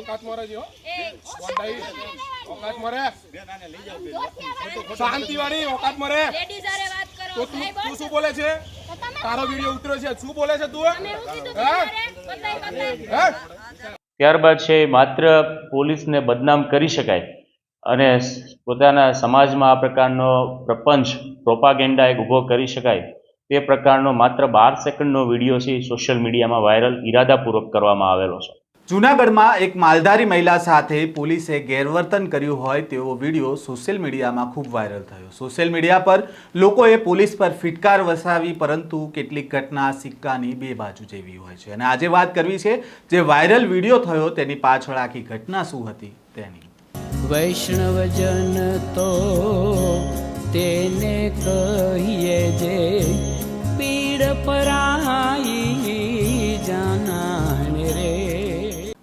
ઓકાત મરે છે હો. એ ગોંડાઈ ઓકાત મરે. લેડીઝ શાંતિ વાળી ઓકાત મરે. હારે વાત કરો. તું તું શું બોલે છે? તારો વિડિયો ઉતર્યો છે. શું બોલે છે તું તમે હું કીધું હે? તમારે બતાય બતાય હે? ત્યારબાદ છે માત્ર પોલીસને બદનામ કરી શકાય. અને પોતાના સમાજમાં આ પ્રકારનો પ્રપંચ પ્રોપાગેન્ડા એક ઊભો કરી શકાય. તે પ્રકારનો માત્ર બાર સેકન્ડનો વીડિયો છે સોશિયલ મીડિયામાં વાયરલ ઇરાદાપૂર્વક કરવામાં આવેલો છે. જૂનાગઢમાં એક માલધારી મહિલા સાથે પોલીસે ગેરવર્તન કર્યું હોય તેવો વીડિયો સોશિયલ મીડિયામાં ખૂબ વાયરલ થયો. સોશિયલ મીડિયા પર લોકોએ પોલીસ પર ફિટકાર વસાવી પરંતુ કેટલીક ઘટના સિક્કાની બે બાજુ જેવી હોય છે. અને આજે વાત કરવી છે, જે વાયરલ વીડિયો થયો તેની પાછળ આખી ઘટના શું હતી તેની. વૈષ્ણવજન તો તેને કહીએ જે પીડ પરાઈ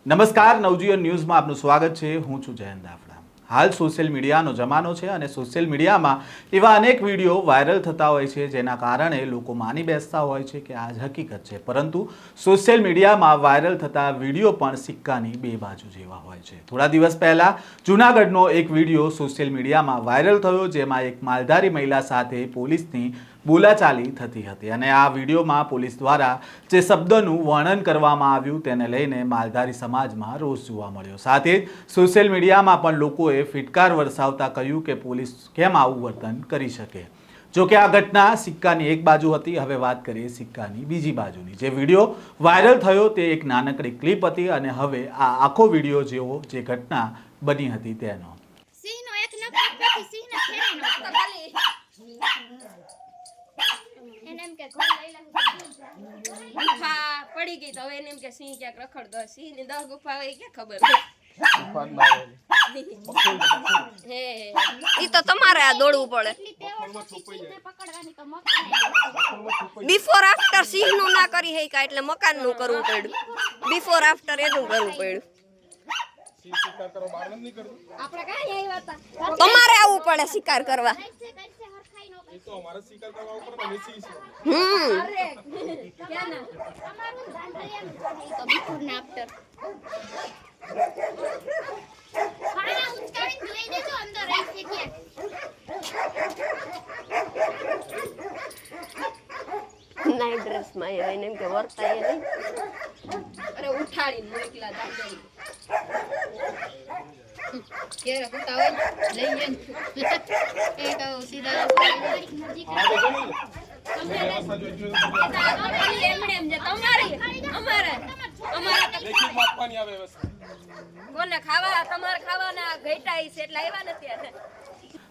નમસ્કાર, નવજીવન ન્યૂઝમાં આપનું સ્વાગત છે. હું છું જયંત દાફડા હાલ સોશિયલ મીડિયાનો જમાનો છે અને સોશિયલ મીડિયામાં એવા અનેક વીડિયો વાયરલ થતા હોય છે, જેના કારણે લોકો માની બેસતા હોય છે કે આ જ હકીકત છે. પરંતુ સોશિયલ મીડિયામાં વાયરલ થતા વીડિયો પણ સિક્કાની બે બાજુ જેવા હોય છે. થોડા દિવસ પહેલાં જૂનાગઢનો એક વીડિયો સોશિયલ મીડિયામાં વાયરલ થયો, જેમાં એક માલધારી મહિલા સાથે પોલીસની બોલાચાલી થતી હતી અને આ વિડીયોમાં પોલીસ દ્વારા જે શબ્દનું વર્ણન કરવામાં આવ્યું તેને લઈને માલધારી સમાજમાં રોષ જોવા મળ્યો. સાથે જ સોશિયલ મીડિયામાં પણ લોકોએ ફિટકાર વરસાવતા કહ્યું કે પોલીસ કેમ આવું વર્તન કરી શકે. જો કે આ ઘટના સિક્કાની એક બાજુ હતી, હવે વાત કરીએ સિક્કાની બીજી બાજુની. જે વીડિયો વાયરલ થયો તે એક નાનકડી ક્લિપ હતી અને હવે આ આખો વીડિયો જેવો જે ઘટના બની હતી તેનો સિંહનો એક નખ કાપવાથી સિંહને ફેરી નો તો ખાલી એને એમ કે ગુફા પડી ગઈ તો હવે એને એમ કે સિંહ ક્યાંક રખડતો હોય. સિંહની દસ ગુફા હોય ક્યાં ખબર ઈ તો તમારે આ દોડવું પડે. બિફોર આફ્ટર સિંહનું ના કરી હે એટલે મકાનનું કરવું પડ્યું. બિફોર આફ્ટર એનું કરવું પડ્યું. તમારે આવવું પડે શિકાર કરવા. નાઈટ ડ્રેસમાં આવ્યા એને એમ કે વર્તાય નહીં. અરે ઉઠાડીને મોકલા દાદા કે હોતા હોય લઈ જઈને એ કહું સીધા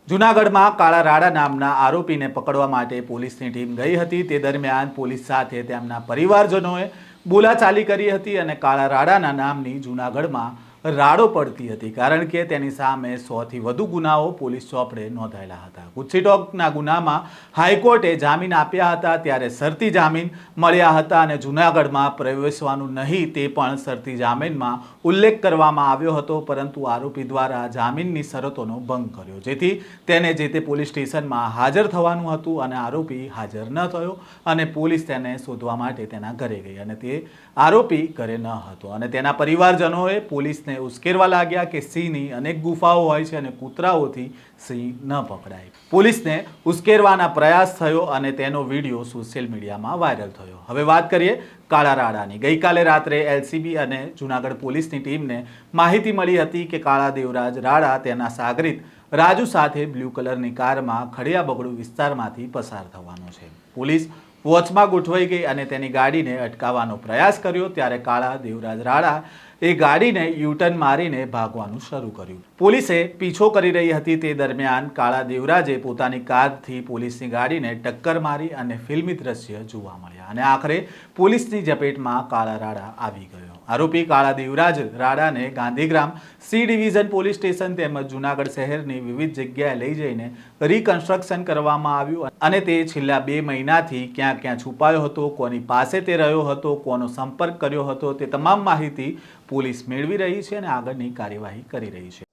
જૂનાગઢમાં કાળા રાડા નામના આરોપીને પકડવા માટે પોલીસની ટીમ ગઈ હતી. તે દરમિયાન પોલીસ સાથે તેમના પરિવારજનોએ બોલાચાલી કરી હતી અને કાળા રાડાના નામની જૂનાગઢમાં રાડો પડતી હતી કારણ કે તેની સામે સોથી વધુ ગુનાઓ પોલીસ ચોપડે નોંધાયેલા હતા. ગુસ્સીટોકના ગુનામાં હાઈકોર્ટે જામીન આપ્યા હતા, ત્યારે શરતી જામીન મળ્યા હતા અને જૂનાગઢમાં પ્રવેશવાનું નહીં તે પણ શરતી જામીનમાં ઉલ્લેખ કરવામાં આવ્યો હતો, પરંતુ આરોપી દ્વારા જામીનની શરતોનો ભંગ કર્યો. જેથી તેને જે તે પોલીસ સ્ટેશનમાં હાજર થવાનું હતું અને આરોપી હાજર ન થયો અને પોલીસ તેને શોધવા માટે તેના ઘરે ગઈ અને તે આરોપી ઘરે ન હતો. અને તેના પરિવારજનોએ પોલીસને ઉશ્કેરવા લાગ્યા કે સિંહની અનેક ગુફાઓ હોય છે અને કૂતરાઓથી સિંહ ન પકડાય. પોલીસને ઉશ્કેરવાના પ્રયાસ થયો અને તેનો વીડિયો સોશિયલ મીડિયામાં વાયરલ થયો. હવે વાત કરીએ કાળા રાડાની ગઈકાલે રાત્રે એલસીબી અને જૂનાગઢ પોલીસની ટીમને માહિતી મળી હતી કે કાળા દેવરાજ રાડા તેના સાગરિત રાજુ સાથે બ્લુ કલરની કારમાં ખડિયા બગડુ વિસ્તારમાંથી પસાર થવાનો છે. પોલીસ વોચમાં ગોઠવાઈ ગઈ અને તેની ગાડીને અટકાવવાનો પ્રયાસ કર્યો, ત્યારે કાળા દેવરાજ રાડા એ ગાડીને યુટર્ન મારીને ભાગવાનું શરૂ કર્યું. પોલીસે પીછો કરી રહી હતી તે દરમિયાન કાળા દેવરાજે પોતાની કારથી પોલીસની ગાડીને ટક્કર મારી અને ફિલ્મી દ્રશ્ય જોવા મળ્યા અને આખરે પોલીસની ઝપેટમાં કાળા રાડા આવી ગયો. આરોપી Kala Devraj રાડાને Gandhigram C division police station તેમજ જૂનાગઢ શહેરની વિવિધ જગ્યાએ લઈ જઈને રિકન્સ્ટ્રક્શન કરવામાં આવ્યું અને તે છેલ્લા બે મહિનાથી ક્યાં ક્યાં છુપાયો હતો, કોની પાસે તે રહ્યો હતો, કોનો સંપર્ક કર્યો હતો, તે તમામ માહિતી પોલીસ મેળવી રહી છે અને આગળની કાર્યવાહી કરી રહી છે.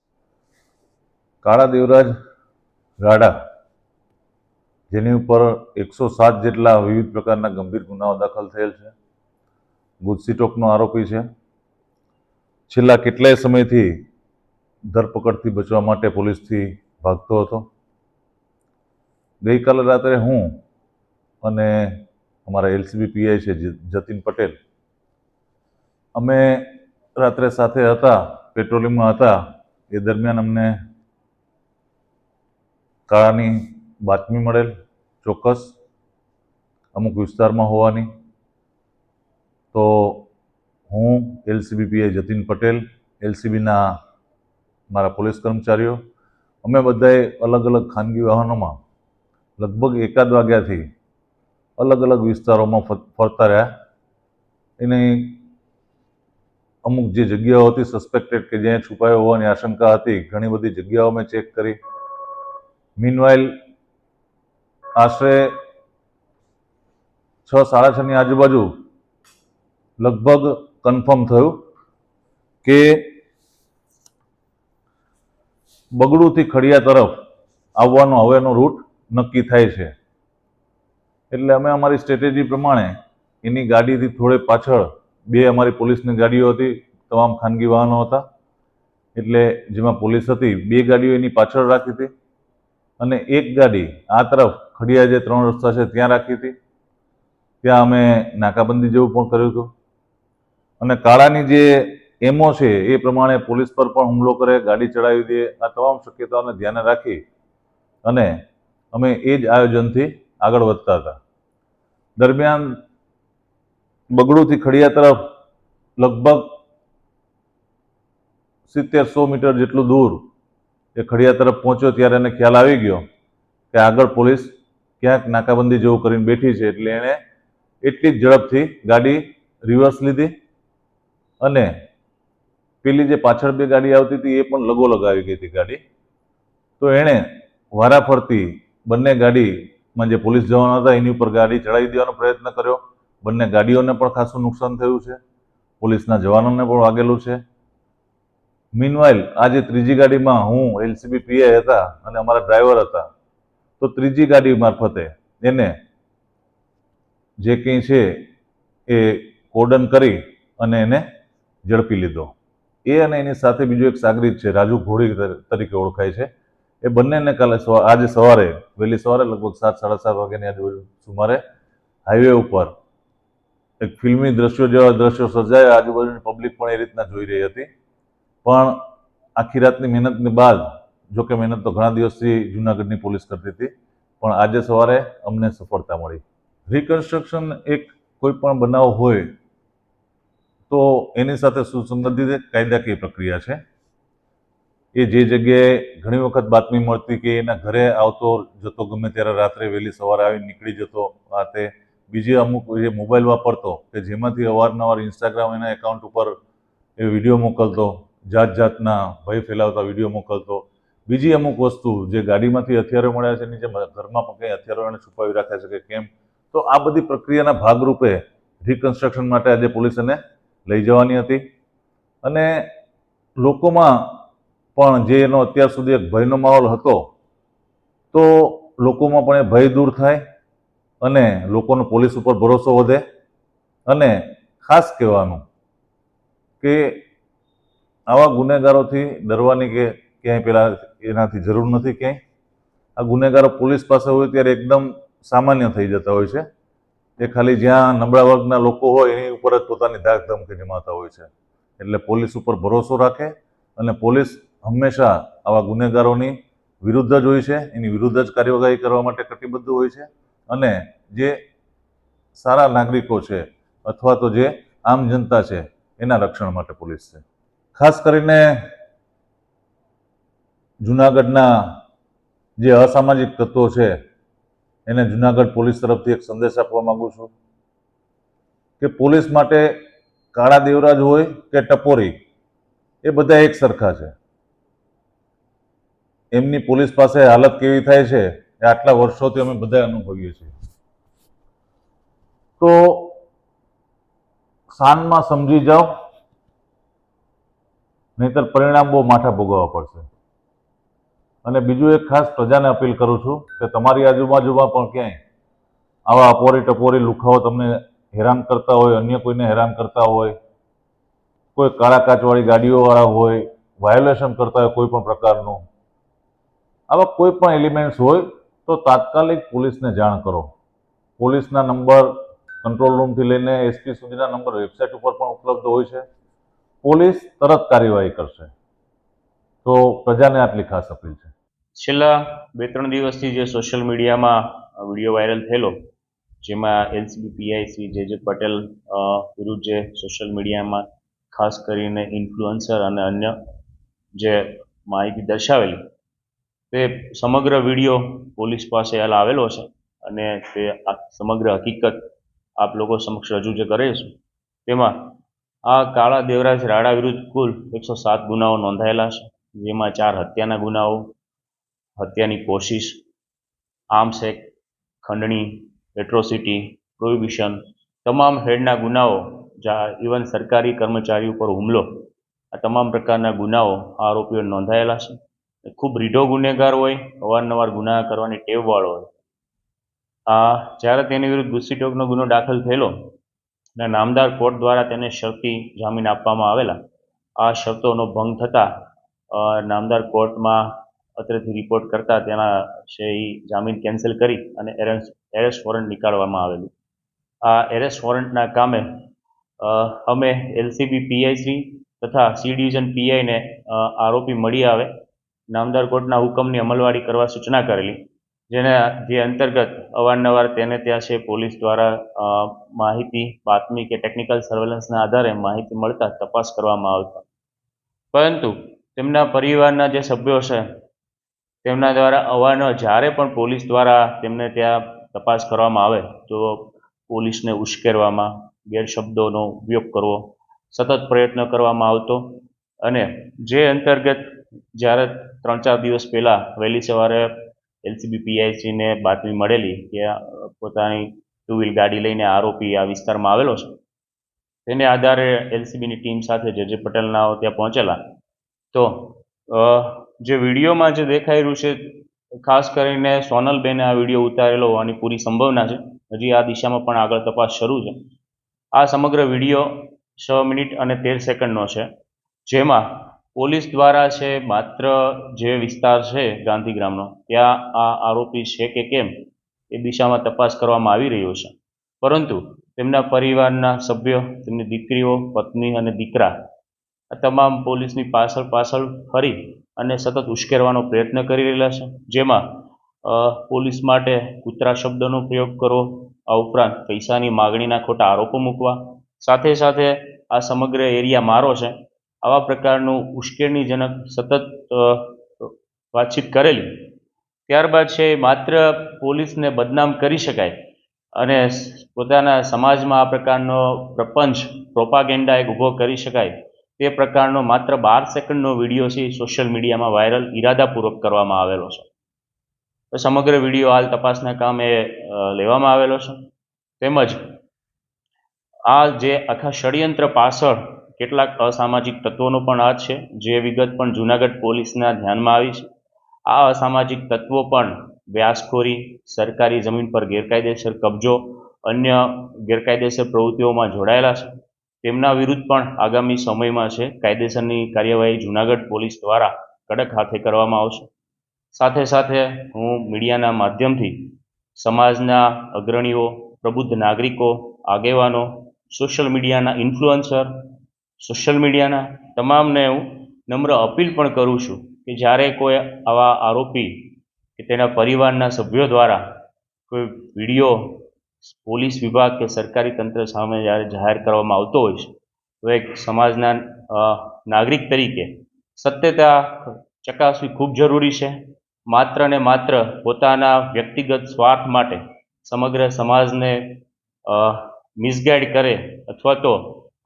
કાળા દેવરાજ રાડા, જેની ઉપર એકસો સાત જેટલા વિવિધ પ્રકારના ગંભીર ગુનાઓ દાખલ થયેલ છે. ગુજસીટોકનો આરોપી છે. છેલ્લા કેટલાય સમયથી ધરપકડથી બચવા માટે પોલીસથી ભાગતો હતો. ગઈકાલે રાત્રે હું અને અમારા એલસીબી પીઆઈ છે જતીન પટેલ અમે રાત્રે સાથે હતા, પેટ્રોલિંગમાં હતા. એ દરમિયાન અમને કાળાની બાતમી મળેલ ચોક્કસ અમુક વિસ્તારમાં હોવાની તો હું એલસીબીપીએ જતીન પટેલ, એલસીબીના મારા પોલીસ કર્મચારીઓ, અમે બધાએ અલગ અલગ ખાનગી વાહનોમાં લગભગ એકાદ વાગ્યાથી અલગ અલગ વિસ્તારોમાં ફરતા રહ્યા. એની અમુક જે જગ્યાઓ હતી સસ્પેક્ટેડ કે જ્યાં છુપાયો હોવાની આશંકા હતી, ઘણી બધી જગ્યાઓ મેં ચેક કરી. મીનવાઇલ આશરે છ, સાડા છની આજુબાજુ લગભગ કન્ફર્મ થયું કે બગડુથી ખડિયા તરફ આવવાનો હવેનો રૂટ નક્કી થાય છે. એટલે અમે અમારી સ્ટ્રેટેજી પ્રમાણે એની ગાડીથી થોડે પાછળ બે અમારી પોલીસની ગાડીઓ હતી, તમામ ખાનગી વાહનો હતા. એટલે જેમાં પોલીસ હતી, બે ગાડીઓ એની પાછળ રાખી હતી અને એક ગાડી આ તરફ ખડિયા જે ત્રણ રસ્તા છે ત્યાં રાખી હતી. ત્યાં અમે નાકાબંધી જેવું પણ કર્યું હતું. અને કાળાની જે એમો છે, એ પ્રમાણે પોલીસ પર પણ હુમલો કરે, ગાડી ચડાવી દે, આ તમામ શક્યતાઓને ધ્યાને રાખી અને અમે એ જ આયોજનથી આગળ વધતા હતા. દરમિયાન બગડુથી ખડિયા તરફ લગભગ સિત્તેર સો મીટર જેટલું દૂર એ ખડિયા તરફ પહોંચ્યો ત્યારે એને ખ્યાલ આવી ગયો કે આગળ પોલીસ ક્યાંક નાકાબંધી જેવું કરીને બેઠી છે, એટલે એણે એટલી જ ઝડપથી ગાડી રિવર્સ લીધી અને પેલી જે પાછળ બે ગાડી આવતી હતી એ પણ લગો લગાવી ગઈ હતી ગાડી. તો એણે વારાફરતી બંને ગાડીમાં જે પોલીસ જવાનો હતા એની ઉપર ગાડી ચડાવી દેવાનો પ્રયત્ન કર્યો. બંને ગાડીઓને પણ ખાસું નુકસાન થયું છે. પોલીસના જવાનોને પણ વાગેલું છે. મીનવાઇલ આ જે ત્રીજી ગાડીમાં હું એલસીબી પીઆઈ હતા અને અમારા ડ્રાઈવર હતા, તો ત્રીજી ગાડી મારફતે એને જે કંઈ છે એ કોર્ડન કરી અને એને ઝડપી લીધો. એ અને એની સાથે બીજો એક સાગરીત છે, રાજુ ઘોડી તરીકે ઓળખાય છે. એ બંનેને કાલે આજે સવારે, વહેલી સવારે લગભગ સાત, સાડા સાત વાગ્યાની આજુબાજુ સુમારે હાઈવે ઉપર એક ફિલ્મી દ્રશ્યો જેવા દ્રશ્યો સર્જાયા. આજુબાજુની પબ્લિક પણ એ રીતના જોઈ રહી હતી. પણ આખી રાતની મહેનતની બાદ જો કે મહેનત તો ઘણા દિવસથી જુનાગઢની પોલીસ કરતી હતી, પણ આજે સવારે અમને સફળતા મળી. રિકન્સ્ટ્રક્શન એક કોઈ પણ બનાવ હોય તો એની સાથે સુસંબંધિત કાયદાકીય પ્રક્રિયા છે. એ જે જગ્યાએ ઘણી વખત બાતમી મળતી કે એના ઘરે આવતો, જતો ગમે ત્યારે રાત્રે વહેલી સવારે આવી નીકળી જતો, આ તે બીજી અમુક જે મોબાઈલ વાપરતો કે જેમાંથી અવારનવાર ઇન્સ્ટાગ્રામ એના એકાઉન્ટ ઉપર એ વીડિયો મોકલતો જાત જાતના ભય ફેલાવતા વીડિયો મોકલતો. બીજી અમુક વસ્તુ જે ગાડીમાંથી હથિયારો મળ્યા છે, એની જે ઘરમાં પણ કંઈ હથિયારો એને છુપાવી રાખ્યા છે કે કેમ? તો આ બધી પ્રક્રિયાના ભાગરૂપે રિકન્સ્ટ્રક્શન માટે આજે પોલીસ એને લઈ જવાની હતી. અને લોકોમાં પણ જે એનો અત્યાર સુધી એક ભયનો માહોલ હતો, તો લોકોમાં પણ એ ભય દૂર થાય અને લોકોનો પોલીસ ઉપર ભરોસો વધે. અને ખાસ કહેવાનું કે આવા ગુનેગારોથી ડરવાની કે ક્યાંય પેલા એનાથી જરૂર નથી ક્યાંય. આ ગુનેગારો પોલીસ પાસે હોય ત્યારે એકદમ સામાન્ય થઈ જતા હોય છે. એ ખાલી જ્યાં નબળા વર્ગના લોકો હોય એની ઉપર જ પોતાની ધાક ધમકી જમાતા હોય છે. એટલે પોલીસ ઉપર ભરોસો રાખે અને પોલીસ હંમેશા આવા ગુનેગારોની વિરુદ્ધ જ હોય છે, એની વિરુદ્ધ જ કાર્યવાહી કરવા માટે કટિબદ્ધ હોય છે અને જે સારા નાગરિકો છે અથવા તો જે આમ જનતા છે એના રક્ષણ માટે પોલીસ છે. ખાસ કરીને જુનાગઢના જે અસામાજિક તત્વો છે એને જુનાગઢ પોલીસ તરફથી એક સંદેશ આપવા માંગુ છું કે પોલીસ માટે કાળા દેવરાજ હોય કે ટપોરી, એ બધા એક સરખા છે. એમની પોલીસ પાસે હાલત કેવી થાય છે એ આટલા વર્ષોથી અમે બધા અનુભવીએ છીએ. તો શાનમાં સમજી જાઓ, નહીતર પરિણામ બહુ માથા ભોગવવા પડશે. અને બીજું એક ખાસ પ્રજાને અપીલ કરું છું કે તમારી આજુબાજુમાં પણ ક્યાંય આવા અપોરી ટપોરી લુખાઓ તમને હેરાન કરતા હોય, અન્ય કોઈને હેરાન કરતા હોય, કોઈ કાળા કાચવાળી ગાડીઓવાળા હોય વાયોલેશન કરતા હોય કોઈ પણ પ્રકારનું, આવા કોઈ પણ એલિમેન્ટ્સ હોય તો તાત્કાલિક પોલીસને જાણ કરો. પોલીસના નંબર કંટ્રોલ રૂમથી લઈને એસપી સુધીના નંબર વેબસાઇટ ઉપર પણ ઉપલબ્ધ હોય છે. પોલીસ તરત કાર્યવાહી કરશે. તો પ્રજાને આટલી ખાસ અપીલ છે. છેલ્લા બે ત્રણ દિવસથી જે સોશિયલ મીડિયામાં વીડિયો વાયરલ થયેલો, જેમાં એલસીબી પીઆઈસી જે જે પટેલ વિરુદ્ધ જે સોશિયલ મીડિયામાં ખાસ કરીને ઇન્ફ્લુઅન્સર અને અન્ય જે માહિતી દર્શાવેલી, તે સમગ્ર વીડિયો પોલીસ પાસે હાલ આવેલો છે અને તે સમગ્ર હકીકત આપ લોકો સમક્ષ રજૂ જે કરીશું તેમાં આ કાળા દેવરાજ રાડા વિરુદ્ધ કુલ એકસો સાત ગુનાઓ નોંધાયેલા છે, જેમાં ચાર હત્યાના ગુનાઓ હત્યાની કોશિશ આર્મ્સ એક્ટ ખંડણી એટ્રોસિટી પ્રોહિબિશન તમામ હેડના ગુનાઓ, જા ઇવન સરકારી કર્મચારી ઉપર હુમલો, આ તમામ પ્રકારના ગુનાઓ, આ આરોપીઓ નોંધાયેલા છે. ખૂબ રીઢો ગુનેગાર હોય, અવારનવાર ગુના કરવાની ટેવવાળો હોય. આ જ્યારે તેની વિરુદ્ધ ગુસ્સીટોકનો ગુનો દાખલ થયેલો, અને નામદાર કોર્ટ દ્વારા તેને શરતી જામીન આપવામાં આવેલા, આ શરતોનો ભંગ થતાં નામદાર કોર્ટમાં અત્રેથી રિપોર્ટ કરતા તેના છે એ જામીન કેન્સલ કરી અને એરેસ્ટ એરેસ્ટ વોરંટ નીકાળવામાં આવેલું. આ એરેસ્ટ વોરંટના કામે અમે એલસીબી પીઆઈસી તથા સી ડિવિઝન પીઆઈને આરોપી મળી આવે, નામદાર કોર્ટના હુકમની અમલવારી કરવા સૂચના કરેલી, જેના, જે અંતર્ગત અવારનવાર તેને ત્યાં છે પોલીસ દ્વારા માહિતી, બાતમી કે ટેકનિકલ સર્વેલન્સના આધારે માહિતી મળતા તપાસ કરવામાં આવતા. પરંતુ, તેમના પરિવારના જે સભ્યો છે તેમના દ્વારા અવારનવાર, જ્યારે પણ પોલીસ દ્વારા તેમને ત્યાં તપાસ કરવામાં આવે, તો પોલીસને ઉશ્કેરવામાં, ગેરશબ્દોનો ઉપયોગ કરવો, સતત પ્રયત્ન કરવામાં આવતો અને જે અંતર્ગત જ્યારે ત્રણ ચાર દિવસ પહેલાં વહેલી સવારે એલસીબી પીઆઈસીને બાતમી મળેલી કે પોતાની ટુ વ્હીલ ગાડી લઈને આરોપી આ વિસ્તારમાં આવેલો છે, તેને આધારે એલસીબીની ટીમ સાથે જે જે પટેલનાઓ ત્યાં પહોંચેલા, તો જે વિડીયોમાં જે દેખાઈ રહ્યું છે, ખાસ કરીને સોનલબેને આ વીડિયો ઉતારેલો હોવાની પૂરી સંભાવના છે. હજી આ દિશામાં પણ આગળ તપાસ શરૂ છે. આ સમગ્ર વીડિયો છ મિનિટ અને તેર સેકન્ડનો છે, જેમાં પોલીસ દ્વારા છે માત્ર જે વિસ્તાર છે ગાંધીગ્રામનો ત્યાં આ આરોપી છે કે કેમ, એ દિશામાં તપાસ કરવામાં આવી રહ્યો છે. પરંતુ તેમના પરિવારના સભ્યો, તેમની દીકરીઓ, પત્ની અને દીકરા આ તમામ પોલીસની પાછળ પાછળ ફરી અને સતત ઉશ્કેરવાનો પ્રયત્ન કરી રહેલા છે. જેમાં પોલીસ માટે કૂતરા શબ્દનો પ્રયોગ કરવો આ ઉપરાંત પૈસાની માગણીના ખોટા આરોપો મૂકવા. સાથે સાથે આ સમગ્ર એરિયા મારો છે. આવા પ્રકારનું ઉશ્કેરણીજનક સતત વાતચીત કરેલી. ત્યારબાદ છે માત્ર પોલીસને બદનામ કરી શકાય અને પોતાના સમાજમાં આ પ્રકારનો પ્રપંચ, પ્રોપાગેન્ડા એક ઊભો કરી શકાય. તે પ્રકારનો માત્ર બાર સેકન્ડનો વીડિયો છે, સોશિયલ મીડિયામાં વાયરલ ઇરાદાપૂર્વક કરવામાં આવેલો છે. તો સમગ્ર વીડિયો હાલ તપાસના કામે લેવામાં આવેલો છે. તેમજ, આ જે આખા ષડયંત્ર પાછળ કેટલાક અસામાજિક તત્વોનો પણ હાથ છે, જે વિગત પણ જૂનાગઢ પોલીસના ધ્યાનમાં આવી છે. આ અસામાજિક તત્વો પણ વ્યાસખોરી, સરકારી જમીન પર ગેરકાયદેસર કબજો, અન્ય ગેરકાયદેસર પ્રવૃત્તિઓમાં જોડાયેલા છે. તેમના વિરુદ્ધ પણ આગામી સમયમાં છે. કાયદેસરની કાર્યવાહી જૂનાગઢ પોલીસ દ્વારા કડક હાથે કરવામાં આવશે. સાથે સાથે હું મીડિયાના માધ્યમથી સમાજના અગ્રણીઓ, પ્રબુદ્ધ નાગરિકો, આગેવાનો, સોશિયલ મીડિયાના ઇન્ફ્લુઅન્સર, સોશિયલ મીડિયાના તમામને હું નમ્ર અપીલ પણ કરું છું કે જ્યારે કોઈ આવા આરોપી કે તેના પરિવારના સભ્યો દ્વારા કોઈ વીડિયો પોલીસ વિભાગ કે સરકારી તંત્ર સામે જ્યારે જાહેર કરવામાં આવતો હોય છે, તો એક સમાજના નાગરિક તરીકે સત્યતા ચકાસવી ખૂબ જરૂરી છે. માત્ર ને માત્ર પોતાના વ્યક્તિગત સ્વાર્થ માટે સમગ્ર સમાજને મિસગાઈડ કરે અથવા તો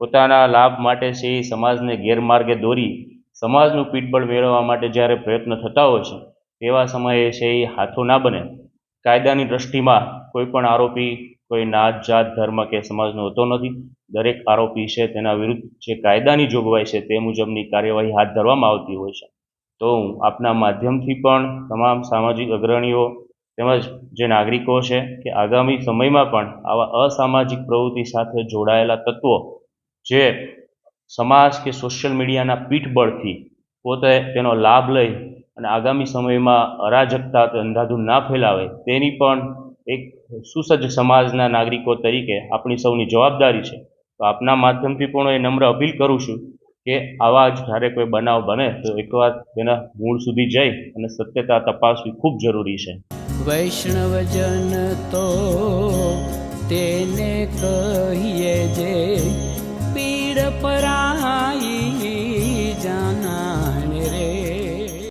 પોતાના લાભ માટે છે એ સમાજને ગેરમાર્ગે દોરી સમાજનું પીઠબળ મેળવવા માટે જ્યારે પ્રયત્ન થતા હોય છે તેવા સમયે છે એ હાથો ના બને. કાયદાની દ્રષ્ટિમાં કોઈ પણ આરોપી કોઈ નાત જાત ધર્મ કે સમાજનો હોતો નથી. દરેક આરોપી છે તેના વિરુદ્ધ જે કાયદાની જોગવાઈ છે તે મુજબની કાર્યવાહી હાથ ધરવામાં આવતી હોય છે. તો હું આપના માધ્યમથી પણ તમામ સામાજિક અગ્રણીઓ તેમજ જે નાગરિકો છે કે આગામી સમયમાં પણ આવા અસામાજિક પ્રવૃત્તિ સાથે જોડાયેલા તત્વો જે સમાજ કે સોશિયલ મીડિયાના પીઠબળથી પોતે તેનો લાભ લઈ અને આગામી સમયમાં અરાજકતા કે અંધાધૂન ના ફેલાવે તેની પણ એક સુસજ્જ સમાજના નાગરિકો તરીકે આપણી સૌની જવાબદારી છે. તો આપના માધ્યમથી પણ એ નમ્ર અપીલ કરું છું કે આવા જ જ્યારે કોઈ બનાવ બને તો એકવાર તેના મૂળ સુધી જઈ અને સત્યતા તપાસવી ખૂબ જરૂરી છે. વૈષ્ણવજન તો તેને કહીએ જે પીડ પરા